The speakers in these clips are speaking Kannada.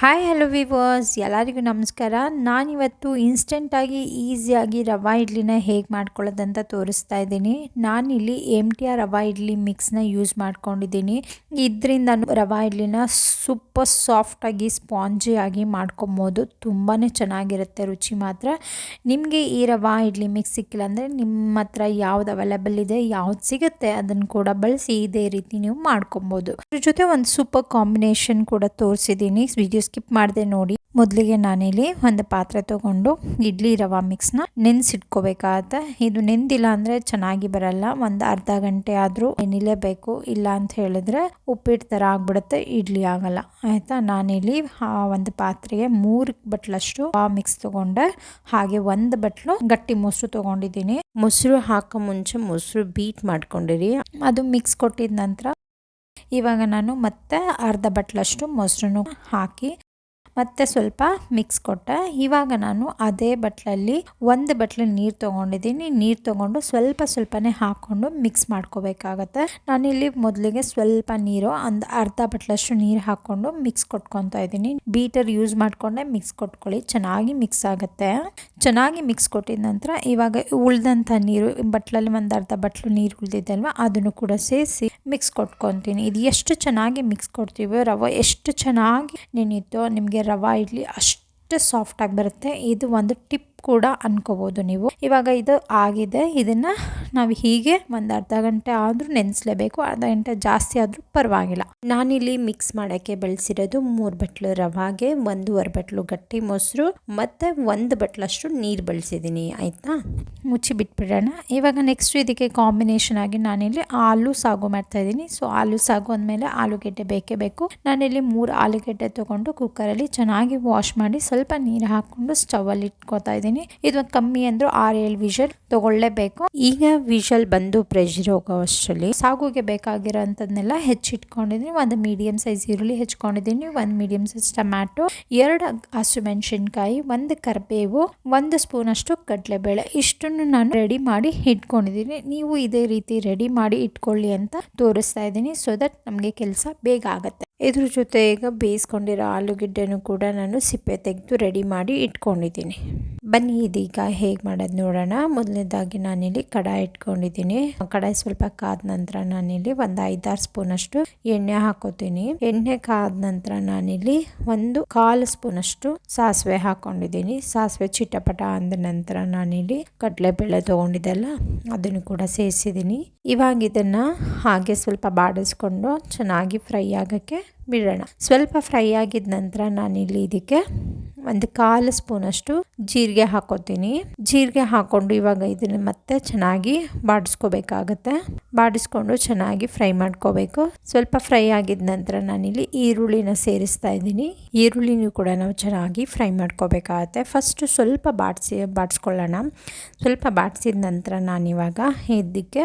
ಹಾಯ್ ಹಲೋ ವಿವರ್ಸ್ ಎಲ್ಲರಿಗೂ ನಮಸ್ಕಾರ. ನಾನಿವತ್ತು ಇನ್ಸ್ಟೆಂಟಾಗಿ ಈಸಿಯಾಗಿ ರವಾ ಇಡ್ಲಿನ ಹೇಗೆ ಮಾಡ್ಕೊಳ್ಳೋದಂತ ತೋರಿಸ್ತಾ ಇದ್ದೀನಿ. ನಾನಿಲ್ಲಿ M T R rava idli ಮಿಕ್ಸ್ನ use ಮಾಡ್ಕೊಂಡಿದ್ದೀನಿ. ಇದರಿಂದ ರವಾ ಇಡ್ಲಿನ ಸೂಪರ್ ಸಾಫ್ಟಾಗಿ ಸ್ಪಾಂಜಿಯಾಗಿ ಮಾಡ್ಕೊಬೋದು. ತುಂಬಾ ಚೆನ್ನಾಗಿರುತ್ತೆ, ರುಚಿ ಮಾತ್ರ. ನಿಮಗೆ ಈ ರವಾ ಇಡ್ಲಿ ಮಿಕ್ಸ್ ಸಿಕ್ಕಿಲ್ಲ ಅಂದರೆ ನಿಮ್ಮ ಹತ್ರ ಯಾವ್ದು ಅವೈಲೇಬಲ್ ಇದೆ, ಯಾವ್ದು ಸಿಗುತ್ತೆ ಅದನ್ನು ಕೂಡ ಬಳಸಿ ಇದೇ ರೀತಿ ನೀವು ಮಾಡ್ಕೊಬೋದು. ಅದ್ರ ಜೊತೆ ಒಂದು ಸೂಪರ್ ಕಾಂಬಿನೇಷನ್ ಕೂಡ ತೋರಿಸಿದ್ದೀನಿ. ವಿಡಿಯೋಸ್ ಸ್ಕಿಪ್ ಮಾಡಿದೆ ನೋಡಿ. ಮೊದಲಿಗೆ ನಾನಿಲ್ಲಿ ಒಂದು ಪಾತ್ರೆ ತೊಗೊಂಡು ಇಡ್ಲಿ ರವಾ ಮಿಕ್ಸ್ನ ನೆನೆಸಿಟ್ಕೋಬೇಕಾಗತ್ತೆ. ಇದು ನೆಂದಿಲ್ಲ ಅಂದರೆ ಚೆನ್ನಾಗಿ ಬರಲ್ಲ. ಒಂದು ಅರ್ಧ ಗಂಟೆ ಆದರೂ ನೆನಿಲೇಬೇಕು ಇಲ್ಲ ಅಂತ ಹೇಳಿದ್ರೆ ಉಪ್ಪಿಟ್ಟು ಥರ ಆಗ್ಬಿಡುತ್ತೆ. ಇಡ್ಲಿ ಆಗಲ್ಲ. ಆಯಿತಾ? ನಾನಿಲ್ಲಿ ಒಂದು ಪಾತ್ರೆಗೆ ಮೂರು ಬಟ್ಲಷ್ಟು ಮಿಕ್ಸ್ ತಗೊಂಡೆ. ಹಾಗೆ ಒಂದು ಬಟ್ಲು ಗಟ್ಟಿ ಮೊಸರು ತಗೊಂಡಿದ್ದೀನಿ. ಮೊಸರು ಹಾಕೋ ಮುಂಚೆ ಮೊಸರು ಬೀಟ್ ಮಾಡ್ಕೊಂಡಿರಿ. ಅದು ಮಿಕ್ಸ್ ಕೊಟ್ಟಿದ ನಂತರ ಇವಾಗ ನಾನು ಮತ್ತೆ ಅರ್ಧ ಬಟ್ಲಷ್ಟು ಮೊಸರನ್ನು ಹಾಕಿ ಮತ್ತು ಸ್ವಲ್ಪ ಮಿಕ್ಸ್ ಕೊಟ್ಟೆ. ಇವಾಗ ನಾನು ಅದೇ ಬಟ್ಲಲ್ಲಿ ಒಂದು ಬಟ್ಲು ನೀರು ತೊಗೊಂಡಿದ್ದೀನಿ. ನೀರು ತೊಗೊಂಡು ಸ್ವಲ್ಪ ಸ್ವಲ್ಪನೇ ಹಾಕ್ಕೊಂಡು ಮಿಕ್ಸ್ ಮಾಡ್ಕೋಬೇಕಾಗತ್ತೆ. ನಾನಿಲ್ಲಿ ಮೊದಲಿಗೆ ಸ್ವಲ್ಪ ನೀರು ಒಂದು ಅರ್ಧ ಬಟ್ಲಷ್ಟು ನೀರು ಹಾಕ್ಕೊಂಡು ಮಿಕ್ಸ್ ಕೊಟ್ಕೊತಾ ಇದ್ದೀನಿ. ಬೀಟರ್ ಯೂಸ್ ಮಾಡಿಕೊಂಡೆ ಮಿಕ್ಸ್ ಕೊಟ್ಕೊಳ್ಳಿ. ಚೆನ್ನಾಗಿ ಮಿಕ್ಸ್ ಆಗುತ್ತೆ. ಚೆನ್ನಾಗಿ ಮಿಕ್ಸ್ ಕೊಟ್ಟಿದ ನಂತರ ಇವಾಗ ಉಳ್ದಂಥ ನೀರು, ಬಟ್ಲಲ್ಲಿ ಒಂದು ಅರ್ಧ ಬಟ್ಲು ನೀರು ಉಳಿದಿದ್ದಲ್ವ ಅದನ್ನು ಕೂಡ ಸೇರಿಸಿ ಮಿಕ್ಸ್ ಕೊಟ್ಕೊತೀನಿ. ಇದು ಎಷ್ಟು ಚೆನ್ನಾಗಿ ಮಿಕ್ಸ್ ಕೊಡ್ತೀವೋ ರವೆ, ಎಷ್ಟು ಚೆನ್ನಾಗಿ ನೆನೀತೋ ನಿಮಗೆ ರವಾ ಇಡ್ಲಿ ಅಷ್ಟು ಸಾಫ್ಟಾಗಿ ಬರುತ್ತೆ. ಇದು ಒಂದು ಟಿಪ್ ಕೂಡ ಅನ್ಕೋಬೋದು ನೀವು. ಇವಾಗ ಇದು ಆಗಿದೆ. ಇದನ್ನು ನಾವು ಹೀಗೆ ಒಂದು ಅರ್ಧ ಗಂಟೆ ಆದರೂ ನೆನೆಸ್ಲೇಬೇಕು. ಅರ್ಧ ಗಂಟೆ ಜಾಸ್ತಿ ಆದರೂ ಪರವಾಗಿಲ್ಲ. ನಾನಿಲ್ಲಿ ಮಿಕ್ಸ್ ಮಾಡೋಕ್ಕೆ ಬಳಸಿರೋದು ಮೂರು ಬಟ್ಲು ರವಾಗೆ, ಒಂದೂವರೆ ಬಟ್ಲು ಗಟ್ಟಿ ಮೊಸರು, ಮತ್ತು ಒಂದು ಬಟ್ಲಷ್ಟು ನೀರು ಬಳಸಿದ್ದೀನಿ ಆಯಿತಾ? ಮುಚ್ಚಿ ಬಿಟ್ಬಿಡೋಣ. ಇವಾಗ ನೆಕ್ಸ್ಟ್ ಇದಕ್ಕೆ ಕಾಂಬಿನೇಷನ್ ಆಗಿ ನಾನಿಲ್ಲಿ ಆಲೂ ಸಾಗು ಮಾಡ್ತಾ ಇದ್ದೀನಿ ಸೊ ಆಲೂ ಸಾಗು ಅಂದಮೇಲೆ ಆಲೂಗೆಡ್ಡೆ ಬೇಕೇ ಬೇಕು. ನಾನಿಲ್ಲಿ ಮೂರು ಆಲೂಗೆಡ್ಡೆ ತೊಗೊಂಡು ಕುಕ್ಕರಲ್ಲಿ ಚೆನ್ನಾಗಿ ವಾಶ್ ಮಾಡಿ ಸ್ವಲ್ಪ ನೀರು ಹಾಕ್ಕೊಂಡು ಸ್ಟವಲ್ಲಿ ಇಟ್ಕೋತಾ ಇದ್ದೀನಿ ಇದು ಕಮ್ಮಿ ಅಂದ್ರೂ ಆರ್ ಏಳು ವಿಷಲ್ ತಗೊಳ್ಳೇಬೇಕು. ಈಗ ವಿಷಲ್ ಬಂದು ಪ್ರೆಷರ್ ಹೋಗೋ ಸಾಗುಗೆ ಬೇಕಾಗಿರೋ ಅಂಥದ್ನೆಲ್ಲ ಹೆಚ್ಚಿಟ್ಕೊಂಡಿದ್ದೀನಿ ಒಂದು ಮೀಡಿಯಂ ಸೈಜ್ ಈರುಳ್ಳಿ ಹೆಚ್ಕೊಂಡಿದ್ದೀನಿ ಒಂದು ಮೀಡಿಯಂ ಸೈಜ್ ಟೊಮ್ಯಾಟೊ, ಎರಡು ಹಸಿಮೆಣಸಿನ್ಕಾಯಿ ಒಂದು ಕರಿಬೇವು, ಒಂದು ಸ್ಪೂನ್ ಅಷ್ಟು ಕಡಲೆಬೇಳೆ. ಇಷ್ಟನ್ನು ನಾನು ರೆಡಿ ಮಾಡಿ ಇಟ್ಕೊಂಡಿದ್ದೀನಿ ನೀವು ಇದೇ ರೀತಿ ರೆಡಿ ಮಾಡಿ ಇಟ್ಕೊಳ್ಳಿ ಅಂತ ತೋರಿಸ್ತಾ ಇದ್ದೀನಿ. ಸೊ ದಟ್ ನಮಗೆ ಕೆಲಸ ಬೇಗ ಆಗುತ್ತೆ. ಇದ್ರ ಜೊತೆ ಈಗ ಬೇಯಿಸ್ಕೊಂಡಿರೋ ಆಲೂಗೆಡ್ಡೆನೂ ಕೂಡ ನಾನು ಸಿಪ್ಪೆ ತೆಗೆದು ರೆಡಿ ಮಾಡಿ ಇಟ್ಕೊಂಡಿದ್ದೀನಿ ಬನ್ನಿ ಇದೀಗ ಹೇಗೆ ಮಾಡೋದು ನೋಡೋಣ. ಮೊದಲನೇದಾಗಿ ನಾನಿಲ್ಲಿ ಕಡಾಯಿ ಇಟ್ಕೊಂಡಿದ್ದೀನಿ. ಕಡಾಯಿ ಸ್ವಲ್ಪ ಕಾದ ನಂತರ ನಾನಿಲ್ಲಿ ಒಂದು ಐದಾರು ಸ್ಪೂನ್ ಅಷ್ಟು ಎಣ್ಣೆ ಹಾಕೋತೀನಿ. ಎಣ್ಣೆ ಕಾದ ನಂತರ ನಾನಿಲ್ಲಿ ಒಂದು ಕಾಲು ಸ್ಪೂನ್ ಅಷ್ಟು ಸಾಸಿವೆ ಹಾಕೊಂಡಿದ್ದೀನಿ. ಸಾಸಿವೆ ಚಿಟಪಟ ಅಂದ ನಂತರ ನಾನಿಲ್ಲಿ ಕಡಲೆಬೇಳೆ ತೊಗೊಂಡಿದ್ದೆಲ್ಲ, ಅದನ್ನು ಕೂಡ ಸೇರಿಸಿದ್ದೀನಿ. ಇವಾಗ ಇದನ್ನು ಹಾಗೆ ಸ್ವಲ್ಪ ಬಾಡಿಸ್ಕೊಂಡು ಚೆನ್ನಾಗಿ ಫ್ರೈ ಆಗೋಕ್ಕೆ ಬಿಡೋಣ. ಸ್ವಲ್ಪ ಫ್ರೈ ಆಗಿದ ನಂತರ ನಾನಿಲ್ಲಿ ಇದಕ್ಕೆ ಒಂದು ಕಾಲು ಸ್ಪೂನಷ್ಟು ಜೀರಿಗೆ ಹಾಕೋತೀನಿ. ಜೀರಿಗೆ ಹಾಕ್ಕೊಂಡು ಇವಾಗ ಇದನ್ನು ಮತ್ತೆ ಚೆನ್ನಾಗಿ ಬಾಡಿಸ್ಕೋಬೇಕಾಗತ್ತೆ. ಬಾಡಿಸ್ಕೊಂಡು ಚೆನ್ನಾಗಿ ಫ್ರೈ ಮಾಡ್ಕೋಬೇಕು. ಸ್ವಲ್ಪ ಫ್ರೈ ಆಗಿದ ನಂತರ ನಾನಿಲ್ಲಿ ಈರುಳ್ಳಿನ ಸೇರಿಸ್ತಾ ಇದ್ದೀನಿ. ಈರುಳ್ಳಿನೂ ಕೂಡ ನಾವು ಚೆನ್ನಾಗಿ ಫ್ರೈ ಮಾಡ್ಕೋಬೇಕಾಗತ್ತೆ. ಫಸ್ಟ್ ಸ್ವಲ್ಪ ಬಾಡಿಸಿ, ಬಾಡಿಸ್ಕೊಳ್ಳೋಣ. ಸ್ವಲ್ಪ ಬಾಡಿಸಿದ ನಂತರ ನಾನಿವಾಗ ಇದಕ್ಕೆ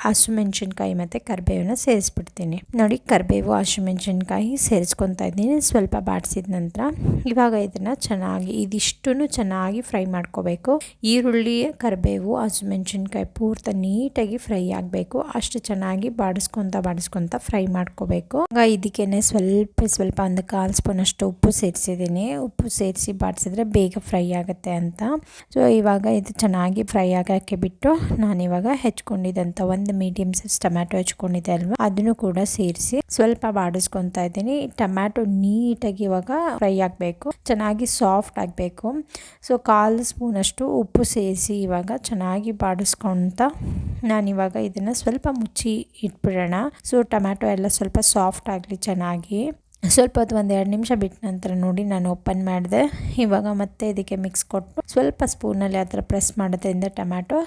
ಹಸಿಮೆಣ್ಸಿನ್ಕಾಯಿ ಮತ್ತು ಕರಿಬೇವನ್ನ ಸೇರಿಸ್ಬಿಡ್ತೀನಿ. ನೋಡಿ, ಕರಿಬೇವು, ಹಸಿಮೆಣ್ಸಿನ್ಕಾಯಿ ಸೇರಿಸ್ಕೊತಾ ಇದ್ದೀನಿ. ಸ್ವಲ್ಪ ಬಾಡಿಸಿದ ನಂತರ ಇವಾಗ ಇದನ್ನು ಚೆನ್ನಾಗಿ ಇದಿಷ್ಟು ಚೆನ್ನಾಗಿ ಫ್ರೈ ಮಾಡ್ಕೋಬೇಕು. ಈರುಳ್ಳಿ, ಕರಿಬೇವು, ಹಸಿಮೆಣ್ಸಿನ್ಕಾಯಿ ಪೂರ್ತಿ ನೀಟಾಗಿ ಫ್ರೈ ಆಗಬೇಕು. ಅಷ್ಟು ಚೆನ್ನಾಗಿ ಬಾಡಿಸ್ಕೊತ ಬಾಡಿಸ್ಕೊತ ಫ್ರೈ ಮಾಡ್ಕೋಬೇಕು. ಇದಕ್ಕೇನೆ ಸ್ವಲ್ಪ ಸ್ವಲ್ಪ ಒಂದು ಕಾಲು ಸ್ಪೂನ್ ಅಷ್ಟು ಉಪ್ಪು ಸೇರಿಸಿದ್ದೀನಿ. ಉಪ್ಪು ಸೇರಿಸಿ ಬಾಡಿಸಿದ್ರೆ ಬೇಗ ಫ್ರೈ ಆಗುತ್ತೆ ಅಂತ. ಸೊ ಇವಾಗ ಇದು ಚೆನ್ನಾಗಿ ಫ್ರೈ ಆಗೋಕ್ಕೆ ಬಿಟ್ಟು ನಾನಿವಾಗ ಹೆಚ್ಕೊಂಡಿದ್ದಂಥ ಒಂದು ಮೀಡಿಯಮ್ ಸೈಜ್ ಟೊಮ್ಯಾಟೊ ಹೆಚ್ಕೊಂಡಿದ್ದೆ ಅಲ್ವಾ? ಅದನ್ನು ಕೂಡ ಸೇರಿಸಿ ಸ್ವಲ್ಪ ಬಾಡಿಸ್ಕೊತಾ ಇದ್ದೀನಿ. ಟೊಮ್ಯಾಟೊ ನೀಟಾಗಿ ಇವಾಗ ಫ್ರೈ ಆಗಬೇಕು. ಸಾಫ್ಟ್ ಆಗಬೇಕು. ಸೊ ಕಾಲು ಸ್ಪೂನಷ್ಟು ಉಪ್ಪು ಸೇರಿಸಿ ಇವಾಗ ಚೆನ್ನಾಗಿ ಬಾಡಿಸ್ಕೊತ ನಾನಿವಾಗ ಇದನ್ನು ಸ್ವಲ್ಪ ಮುಚ್ಚಿ ಇಟ್ಬಿಡೋಣ. ಸೊ ಟೊಮ್ಯಾಟೊ ಎಲ್ಲ ಸ್ವಲ್ಪ ಸಾಫ್ಟ್ ಆಗಲಿ ಚೆನ್ನಾಗಿ. ಸ್ವಲ್ಪ ಹೊತ್ತು ಒಂದು ಎರಡು ನಿಮಿಷ ಬಿಟ್ಟ ನಂತರ ನೋಡಿ ನಾನು ಓಪನ್ ಮಾಡಿದೆ. ಇವಾಗ ಮತ್ತೆ ಇದಕ್ಕೆ ಮಿಕ್ಸ್ ಕೊಟ್ಟು ಸ್ವಲ್ಪ ಸ್ಪೂನಲ್ಲಿ ಆ ಥರ ಪ್ರೆಸ್ ಮಾಡೋದ್ರಿಂದ ಟೊಮ್ಯಾಟೊ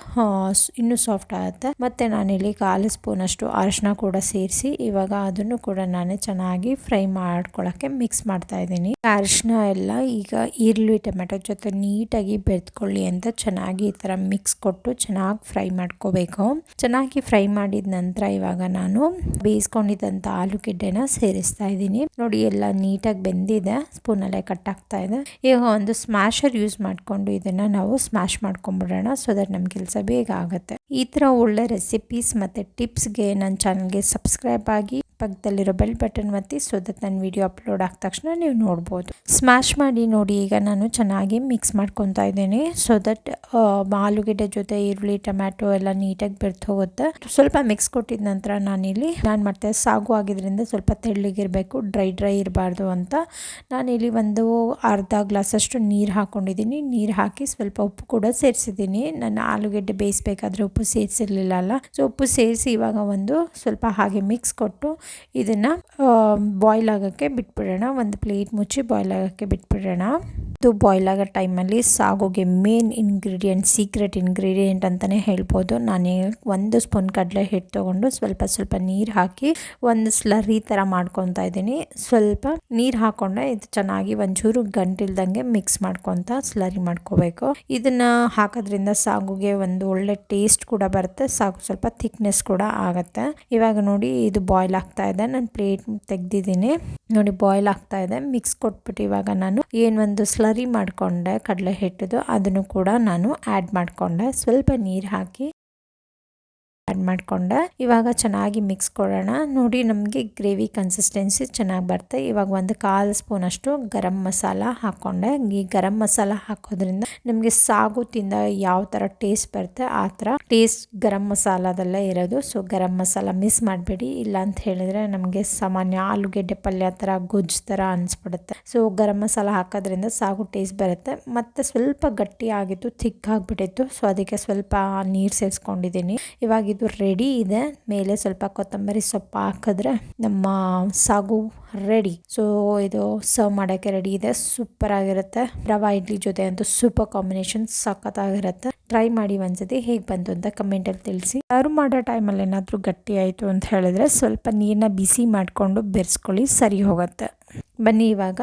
ಇನ್ನೂ ಸಾಫ್ಟ್ ಆಗುತ್ತೆ. ಮತ್ತು ನಾನಿಲ್ಲಿ ಕಾಲು ಸ್ಪೂನಷ್ಟು ಅರಿಶಿನ ಕೂಡ ಸೇರಿಸಿ ಇವಾಗ ಅದನ್ನು ಕೂಡ ನಾನು ಚೆನ್ನಾಗಿ ಫ್ರೈ ಮಾಡ್ಕೊಳ್ಳೋಕ್ಕೆ ಮಿಕ್ಸ್ ಮಾಡ್ತಾ ಇದ್ದೀನಿ. ಅರಿಶಿನ ಎಲ್ಲ ಈಗ ಈರುಳ್ಳಿ, ಟೊಮ್ಯಾಟೊ ಜೊತೆ ನೀಟಾಗಿ ಬೆರೆದ್ಕೊಳ್ಳಿ ಅಂತ ಚೆನ್ನಾಗಿ ಈ ಥರ ಮಿಕ್ಸ್ ಕೊಟ್ಟು ಚೆನ್ನಾಗಿ ಫ್ರೈ ಮಾಡ್ಕೋಬೇಕು. ಚೆನ್ನಾಗಿ ಫ್ರೈ ಮಾಡಿದ ನಂತರ ಇವಾಗ ನಾನು ಬೇಯಿಸ್ಕೊಂಡಿದ್ದಂಥ ಆಲೂಗೆಡ್ಡೆನ ಸೇರಿಸ್ತಾ ಇದ್ದೀನಿ. ಎಲ್ಲ ನೀಟಾಗಿ ಬೆಂದಿದೆ, ಸ್ಪೂನಲ್ಲೇ ಕಟ್ ಆಗ್ತಾ ಇದೆ. ಈಗ ಒಂದು ಸ್ಮ್ಯಾಶರ್ ಯೂಸ್ ಮಾಡಿಕೊಂಡು ಇದನ್ನು ನಾವು ಸ್ಮ್ಯಾಶ್ ಮಾಡ್ಕೊಂಬಿಡೋಣ ಸೊ ದಟ್ ನಮ್ಮ ಕೆಲಸ ಬೇಗ ಆಗುತ್ತೆ. ಈ ಥರ ಒಳ್ಳೆ ರೆಸಿಪೀಸ್ ಮತ್ತು ಟಿಪ್ಸ್ಗೆ ನನ್ನ ಚಾನಲ್ಗೆ ಸಬ್ಸ್ಕ್ರೈಬ್ ಆಗಿ ಪಕ್ಕದಲ್ಲಿರೋ ಬೆಲ್ ಬಟನ್ ಒತ್ತಿ ಸೊ ದಟ್ ನನ್ನ ವಿಡಿಯೋ ಅಪ್ಲೋಡ್ ಆದ ತಕ್ಷಣ ನೀವು ನೋಡ್ಬೋದು. ಸ್ಮ್ಯಾಶ್ ಮಾಡಿ ನೋಡಿ, ಈಗ ನಾನು ಚೆನ್ನಾಗಿ ಮಿಕ್ಸ್ ಮಾಡ್ಕೊತಾ ಇದ್ದೀನಿ. ಸೊ ದಟ್ ಆಲೂಗೆಡ್ಡೆ ಜೊತೆ ಈರುಳ್ಳಿ, ಟೊಮ್ಯಾಟೊ ಎಲ್ಲ ನೀಟಾಗಿ ಬೆರ್ತು ಹೋಗುತ್ತೆ. ಸ್ವಲ್ಪ ಮಿಕ್ಸ್ ಕೊಟ್ಟಿದ ನಂತರ ನಾನಿಲ್ಲಿ, ನಾನು ಮಾಡ್ತೇನೆ ಸಾಗು ಆಗಿದ್ರಿಂದ ಸ್ವಲ್ಪ ತೆಳ್ಳಗಿರಬೇಕು ಡ್ರೈ ಡ್ರೈ ಇರಬಾರ್ದು ಅಂತ. ನಾನಿಲ್ಲಿ ಒಂದು ಅರ್ಧ ಗ್ಲಾಸಷ್ಟು ನೀರು ಹಾಕ್ಕೊಂಡಿದ್ದೀನಿ ನೀರು ಹಾಕಿ ಸ್ವಲ್ಪ ಉಪ್ಪು ಕೂಡ ಸೇರಿಸಿದ್ದೀನಿ. ನಾನು ಆಲೂಗೆಡ್ಡೆ ಬೇಯಿಸ್ಬೇಕಾದ್ರೆ ಉಪ್ಪು ಸೇರಿಸಿರ್ಲಿಲ್ಲ ಅಲ್ಲ ಸೊ ಉಪ್ಪು ಸೇರಿಸಿ ಇವಾಗ ಒಂದು ಸ್ವಲ್ಪ ಹಾಗೆ ಮಿಕ್ಸ್ ಕೊಟ್ಟು ಇದನ್ನು ಬಾಯ್ಲ್ ಆಗೋಕ್ಕೆ ಬಿಟ್ಬಿಡೋಣ. ಒಂದು ಪ್ಲೇಟ್ ಮುಚ್ಚಿ ಬಾಯ್ಲ್ ಆಗೋಕ್ಕೆ ಬಿಟ್ಬಿಡೋಣ. ಇದು ಬಾಯ್ಲ್ ಆಗೋ ಟೈಮಲ್ಲಿ ಸಾಗುಗೆ ಮೇನ್ ಇಂಗ್ರೀಡಿಯೆಂಟ್ ಸೀಕ್ರೆಟ್ ಇಂಗ್ರೀಡಿಯೆಂಟ್ ಅಂತಲೇ ಹೇಳ್ಬೋದು. ನಾನು ಒಂದು ಸ್ಪೂನ್ ಕಡಲೆ ಹಿಟ್ಟು ತೊಗೊಂಡು ಸ್ವಲ್ಪ ಸ್ವಲ್ಪ ನೀರು ಹಾಕಿ ಒಂದು ಸ್ಲರಿ ಥರ ಮಾಡ್ಕೊತಾ ಇದ್ದೀನಿ. ಸ್ವಲ್ಪ ನೀರು ಹಾಕೊಂಡೆ ಇದು ಚೆನ್ನಾಗಿ ಒಂಚೂರು ಗಂಟಿಲ್ದಂಗೆ ಮಿಕ್ಸ್ ಮಾಡ್ಕೊತ ಸ್ಲರಿ ಮಾಡ್ಕೋಬೇಕು. ಇದನ್ನು ಹಾಕೋದ್ರಿಂದ ಸಾಗುಗೆ ಒಂದು ಒಳ್ಳೆ ಟೇಸ್ಟ್ ಕೂಡ ಬರುತ್ತೆ, ಸಾಗು ಸ್ವಲ್ಪ ಥಿಕ್ನೆಸ್ ಕೂಡ ಆಗುತ್ತೆ. ಇವಾಗ ನೋಡಿ ಇದು ಬಾಯ್ಲ್ ಆಗ್ತಾ ಇದೆ, ನಾನು ಪ್ಲೇಟ್ ತೆಗ್ದಿದ್ದೀನಿ. ನೋಡಿ ಬಾಯ್ಲ್ ಆಗ್ತಾ ಇದೆ ಮಿಕ್ಸ್ ಕೊಟ್ಬಿಟ್ಟು ಇವಾಗ ನಾನು ಏನು ಒಂದು ಸ್ಲರಿ ಮಾಡಿಕೊಂಡೆ ಕಡಲೆ ಹಿಟ್ಟದು ಅದನ್ನು ಕೂಡ ನಾನು ಆ್ಯಡ್ ಮಾಡಿಕೊಂಡೆ. ಸ್ವಲ್ಪ ನೀರು ಹಾಕಿ ಆ್ಯಡ್ ಮಾಡಿಕೊಂಡೆ. ಇವಾಗ ಚೆನ್ನಾಗಿ ಮಿಕ್ಸ್ ಕೊಡೋಣ. ನೋಡಿ ನಮಗೆ ಗ್ರೇವಿ ಕನ್ಸಿಸ್ಟೆನ್ಸಿ ಚೆನ್ನಾಗಿ ಬರುತ್ತೆ ಇವಾಗ ಒಂದು ಕಾಲು ಸ್ಪೂನ್ ಅಷ್ಟು ಗರಂ ಮಸಾಲ ಹಾಕ್ಕೊಂಡೆ ಈ ಗರಂ ಮಸಾಲ ಹಾಕೋದ್ರಿಂದ ನಿಮಗೆ ಸಾಗು ತಿಂದ ಯಾವ ಥರ ಟೇಸ್ಟ್ ಬರುತ್ತೆ ಆ ಥರ ಟೇಸ್ಟ್ ಗರಂ ಮಸಾಲದಲ್ಲೇ ಇರೋದು. ಸೊ ಗರಂ ಮಸಾಲ ಮಿಸ್ ಮಾಡಬೇಡಿ. ಇಲ್ಲ ಅಂತ ಹೇಳಿದ್ರೆ ನಮಗೆ ಸಾಮಾನ್ಯ ಆಲೂಗೆಡ್ಡೆ ಪಲ್ಯ ಥರ ಗೊಜ್ಜು ಥರ ಅನಿಸ್ಬಿಡುತ್ತೆ. ಸೊ ಗರಂ ಮಸಾಲ ಹಾಕೋದ್ರಿಂದ ಸಾಗು ಟೇಸ್ಟ್ ಬರುತ್ತೆ. ಮತ್ತು ಸ್ವಲ್ಪ ಗಟ್ಟಿ ಆಗಿತ್ತು ಥಿಕ್ ಆಗಿಬಿಟ್ಟಿತ್ತು. ಸೊ ಅದಕ್ಕೆ ಸ್ವಲ್ಪ ನೀರು ಸೇರಿಸ್ಕೊಂಡಿದ್ದೀನಿ. ಇವಾಗ ಇದು ರೆಡಿ ಇದೆ. ಮೇಲೆ ಸ್ವಲ್ಪ ಕೊತ್ತಂಬರಿ ಸೊಪ್ಪು ಹಾಕಿದ್ರೆ ನಮ್ಮ ಸಾಗು ರೆಡಿ ಸೊ ಇದು ಸರ್ವ್ ಮಾಡೋಕ್ಕೆ ರೆಡಿ ಇದೆ. ಸೂಪರ್ ಆಗಿರುತ್ತೆ. ರವಾ ಇಡ್ಲಿ ಜೊತೆ ಅಂತೂ ಸೂಪರ್ ಕಾಂಬಿನೇಷನ್ ಸಖತ್ತಾಗಿರುತ್ತೆ. ಟ್ರೈ ಮಾಡಿ ಒಂದ್ಸತಿ ಹೇಗೆ ಬಂತು ಅಂತ ಕಮೆಂಟಲ್ಲಿ ತಿಳಿಸಿ. ಸರ್ವ್ ಮಾಡೋ ಟೈಮಲ್ಲಿ ಏನಾದರೂ ಗಟ್ಟಿ ಆಯಿತು ಅಂತ ಹೇಳಿದ್ರೆ ಸ್ವಲ್ಪ ನೀರನ್ನ ಬಿಸಿ ಮಾಡಿಕೊಂಡು ಬೆರೆಸ್ಕೊಳ್ಳಿ, ಸರಿ ಹೋಗುತ್ತೆ. ಬನ್ನಿ ಇವಾಗ.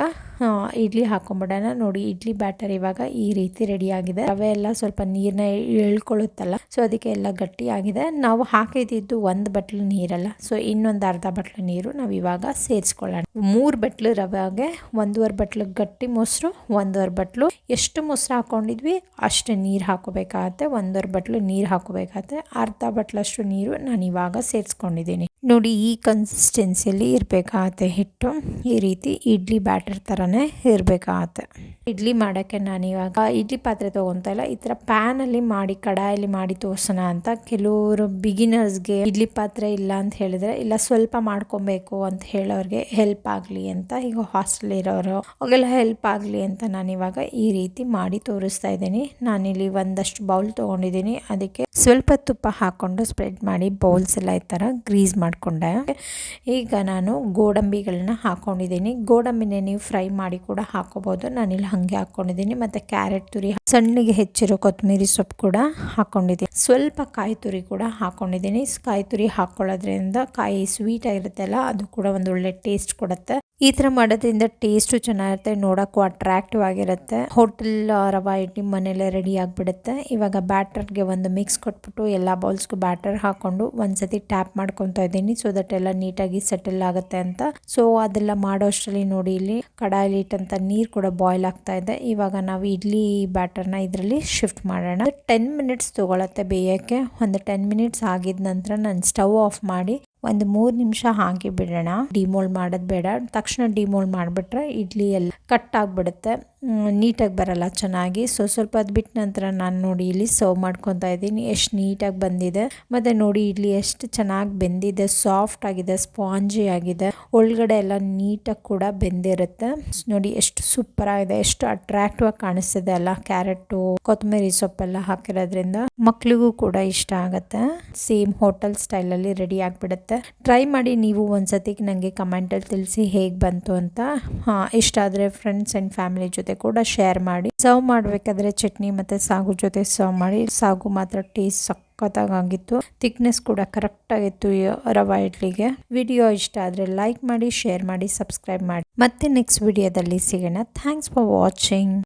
ಇಡ್ಲಿ ಹಾಕೊಂಡ್ಬಿಡೋಣ ನೋಡಿ, ಇಡ್ಲಿ ಬ್ಯಾಟರ್ ಇವಾಗ ಈ ರೀತಿ ರೆಡಿ ಆಗಿದೆ ರವೆ ಎಲ್ಲ ಸ್ವಲ್ಪ ನೀರನ್ನ ಎಳ್ಕೊಳ್ಳುತ್ತಲ್ಲ ಸೊ ಅದಕ್ಕೆ ಎಲ್ಲ ಗಟ್ಟಿ ಆಗಿದೆ ನಾವು ಹಾಕಿದ್ದು ಒಂದು ಬಟ್ಲು ನೀರಲ್ಲ, ಸೊ ಇನ್ನೊಂದು ಅರ್ಧ ಬಟ್ಲು ನೀರು ನಾವು ಇವಾಗ ಸೇರಿಸ್ಕೊಳ್ಳೋಣ. ಮೂರು ಬಟ್ಲು ರವೆಗೆ, ಒಂದೂವರೆ ಬಟ್ಲು ಗಟ್ಟಿ ಮೊಸರು, ಒಂದೂವರೆ ಬಟ್ಲು. ಎಷ್ಟು ಮೊಸರು ಹಾಕೊಂಡಿದ್ವಿ? ಅಷ್ಟು ನೀರು ಹಾಕೋಬೇಕಾಗತ್ತೆ, ಒಂದೂವರೆ ಬಟ್ಲು ನೀರು ಹಾಕೋಬೇಕಾಗತ್ತೆ. ಅರ್ಧ ಬಟ್ಲಷ್ಟು ನೀರು ನಾನು ಇವಾಗ ಸೇರಿಸ್ಕೊಂಡಿದ್ದೀನಿ. ನೋಡಿ, ಈ ಕನ್ಸಿಸ್ಟೆನ್ಸಿಯಲ್ಲಿ ಇರಬೇಕಾಗತ್ತೆ ಹಿಟ್ಟು. ಈ ರೀತಿ ಇಡ್ಲಿ ಬ್ಯಾಟರ್ ಥರನೇ ಇರಬೇಕಾಗತ್ತೆ. ಇಡ್ಲಿ ಮಾಡೋಕ್ಕೆ ನಾನು ಇವಾಗ ಇಡ್ಲಿ ಪಾತ್ರೆ ತೊಗೊತಾ ಇಲ್ಲ. ಈ ಥರ ಪ್ಯಾನಲ್ಲಿ ಮಾಡಿ, ಕಡಾಯಲ್ಲಿ ಮಾಡಿ ತೋರ್ಸೋಣ ಅಂತ ಕೆಲವರು ಬಿಗಿನರ್ಸ್ಗೆ ಇಡ್ಲಿ ಪಾತ್ರೆ ಇಲ್ಲ ಅಂತ ಹೇಳಿದ್ರೆ, ಇಲ್ಲ ಸ್ವಲ್ಪ ಮಾಡ್ಕೊಬೇಕು ಅಂತ ಹೇಳೋರಿಗೆ ಹೆಲ್ಪ್ ಆಗಲಿ ಅಂತ ಈಗ ಹಾಸ್ಟೆಲ್ ಇರೋರು ಅವಾಗೆಲ್ಲ ಹೆಲ್ಪ್ ಆಗಲಿ ಅಂತ ನಾನು ಇವಾಗ ಈ ರೀತಿ ಮಾಡಿ ತೋರಿಸ್ತಾ ಇದ್ದೀನಿ. ನಾನಿಲ್ಲಿ ಒಂದಷ್ಟು ಬೌಲ್ ತೊಗೊಂಡಿದ್ದೀನಿ. ಅದಕ್ಕೆ ಸ್ವಲ್ಪ ತುಪ್ಪ ಹಾಕ್ಕೊಂಡು ಸ್ಪ್ರೆಡ್ ಮಾಡಿ ಬೌಲ್ಸ್ ಎಲ್ಲ ಈ ಥರ ಗ್ರೀಸ್ ಮಾಡಿಕೊಂಡೆ. ಈಗ ನಾನು ಗೋಡಂಬಿಗಳನ್ನ ಹಾಕ್ಕೊಂಡಿದ್ದೀನಿ ಗೋಡಂಬಿನೇ ನೀವು ಫ್ರೈ ಮಾಡಿ ಕೂಡ ಹಾಕೋಬೋದು. ನಾನಿಲ್ಲಿ ಹಾಗೆ ಹಾಕ್ಕೊಂಡಿದ್ದೀನಿ ಮತ್ತು ಕ್ಯಾರೆಟ್ ತುರಿ, ಸಣ್ಣಗೆ ಹೆಚ್ಚಿರೋ ಕೊತ್ತಂಬರಿ ಸೊಪ್ಪು ಕೂಡ ಹಾಕ್ಕೊಂಡಿದ್ದೀನಿ ಸ್ವಲ್ಪ ಕಾಯಿ ತುರಿ ಕೂಡ ಹಾಕ್ಕೊಂಡಿದ್ದೀನಿ ಕಾಯಿ ತುರಿ ಹಾಕ್ಕೊಳ್ಳೋದ್ರಿಂದ ಕಾಯಿ ಸ್ವೀಟ್ ಆಗಿರುತ್ತಲ್ಲ, ಅದು ಕೂಡ ಒಂದು ಒಳ್ಳೆ ಟೇಸ್ಟ್ ಕೊಡುತ್ತೆ. ಈ ಥರ ಮಾಡೋದ್ರಿಂದ ಟೇಸ್ಟು ಚೆನ್ನಾಗಿರುತ್ತೆ, ನೋಡೋಕ್ಕೂ ಅಟ್ರಾಕ್ಟಿವ್ ಆಗಿರುತ್ತೆ. ಹೋಟೆಲ್ ರವಾ ಇಡ್ಲಿ ಮನೇಲೆ ರೆಡಿ ಆಗಿಬಿಡುತ್ತೆ. ಇವಾಗ ಬ್ಯಾಟರ್ಗೆ ಒಂದು ಮಿಕ್ಸ್ ಕೊಟ್ಬಿಟ್ಟು ಎಲ್ಲ ಬೌಲ್ಸ್ಗೂ ಬ್ಯಾಟರ್ ಹಾಕ್ಕೊಂಡು ಒಂದ್ಸತಿ ಟ್ಯಾಪ್ ಮಾಡ್ಕೊತಾ ಇದ್ದೀನಿ. ಸೊ ದಟ್ ಎಲ್ಲ ನೀಟಾಗಿ ಸೆಟಲ್ ಆಗುತ್ತೆ ಅಂತ. ಸೊ ಅದೆಲ್ಲ ಮಾಡೋ ಅಷ್ಟರಲ್ಲಿ ನೋಡಿ ಇಲ್ಲಿ ಕಡಾಯಲ್ಲಿ ಇಟ್ಟಂತ ನೀರು ಕೂಡ ಬಾಯ್ಲ್ ಆಗ್ತಾ ಇದೆ. ಇವಾಗ ನಾವು ಇಡ್ಲಿ ಬ್ಯಾಟರ್ನ ಇದರಲ್ಲಿ ಶಿಫ್ಟ್ ಮಾಡೋಣ. ಟೆನ್ ಮಿನಿಟ್ಸ್ ತೊಗೊಳತ್ತೆ ಬೇಯೋಕ್ಕೆ. ಒಂದು ಟೆನ್ ಮಿನಿಟ್ಸ್ ಆಗಿದ ನಂತರ ನಾನು ಸ್ಟವ್ ಆಫ್ ಮಾಡಿ ಒಂದು ಮೂರು ನಿಮಿಷ ಹಾಕಿ ಬಿಡೋಣ. ಡಿಮೋಲ್ಡ್ ಮಾಡೋದು ಬೇಡ. ತಕ್ಷಣ ಡಿಮೋಲ್ಡ್ ಮಾಡಿಬಿಟ್ರೆ ಇಡ್ಲಿ ಎಲ್ಲ ಕಟ್ ಆಗಿಬಿಡುತ್ತೆ. ನೀಟಾಗಿ ಬರಲ್ಲ ಚೆನ್ನಾಗಿ. ಸೊ ಸ್ವಲ್ಪ ಅದು ಬಿಟ್ಟ ನಂತರ ನಾನು ನೋಡಿ ಇಲ್ಲಿ ಸರ್ವ್ ಮಾಡ್ಕೊತಾ ಇದ್ದೀನಿ. ಎಷ್ಟು ನೀಟಾಗಿ ಬಂದಿದೆ. ಮತ್ತು ನೋಡಿ ಇಡ್ಲಿ ಎಷ್ಟು ಚೆನ್ನಾಗಿ ಬೆಂದಿದೆ. ಸಾಫ್ಟ್ ಆಗಿದೆ, ಸ್ಪಾಂಜಿ ಆಗಿದೆ. ಒಳಗಡೆ ಎಲ್ಲ ನೀಟಾಗಿ ಕೂಡ ಬೆಂದಿರುತ್ತೆ. ನೋಡಿ ಎಷ್ಟು ಸೂಪರ್ ಆಗಿದೆ. ಎಷ್ಟು ಅಟ್ರಾಕ್ಟಿವ್ ಆಗಿ ಕಾಣಿಸ್ತಿದೆ ಅಲ್ಲ. ಕ್ಯಾರೆಟು ಕೊತ್ತಂಬರಿ ಸೊಪ್ಪೆಲ್ಲ ಹಾಕಿರೋದ್ರಿಂದ ಮಕ್ಕಳಿಗೂ ಕೂಡ ಇಷ್ಟ ಆಗುತ್ತೆ. ಸೇಮ್ ಹೋಟೆಲ್ ಸ್ಟೈಲಲ್ಲಿ ರೆಡಿ ಆಗಿಬಿಡುತ್ತೆ. ಟ್ರೈ ಮಾಡಿ ನೀವು ಒಂದ್ಸತಿ ನನಗೆ ಕಮೆಂಟಲ್ಲಿ ತಿಳಿಸಿ ಹೇಗೆ ಬಂತು ಅಂತ. ಇಷ್ಟ ಆದರೆ ಫ್ರೆಂಡ್ಸ್ ಆ್ಯಂಡ್ ಫ್ಯಾಮಿಲಿ ಜೊತೆ ಕೂಡ ಶೇರ್ ಮಾಡಿ. ಸರ್ವ್ ಮಾಡಬೇಕಾದ್ರೆ ಚಟ್ನಿ ಮತ್ತು ಸಾಗು ಜೊತೆ ಸರ್ವ್ ಮಾಡಿ. ಸಾಗು ಮಾತ್ರ ಟೇಸ್ಟ್ ಸಖತ್ತಾಗಿತ್ತು ಥಿಕ್ನೆಸ್ ಕೂಡ ಕರೆಕ್ಟ್ ಆಗಿತ್ತು ರವಾ ಇಡ್ಲಿಗೆ. ವಿಡಿಯೋ ಇಷ್ಟ ಆದರೆ ಲೈಕ್ ಮಾಡಿ ಶೇರ್ ಮಾಡಿ ಸಬ್ಸ್ಕ್ರೈಬ್ ಮಾಡಿ. ಮತ್ತೆ ನೆಕ್ಸ್ಟ್ ವಿಡಿಯೋದಲ್ಲಿ ಸಿಗೋಣ. Thanks for watching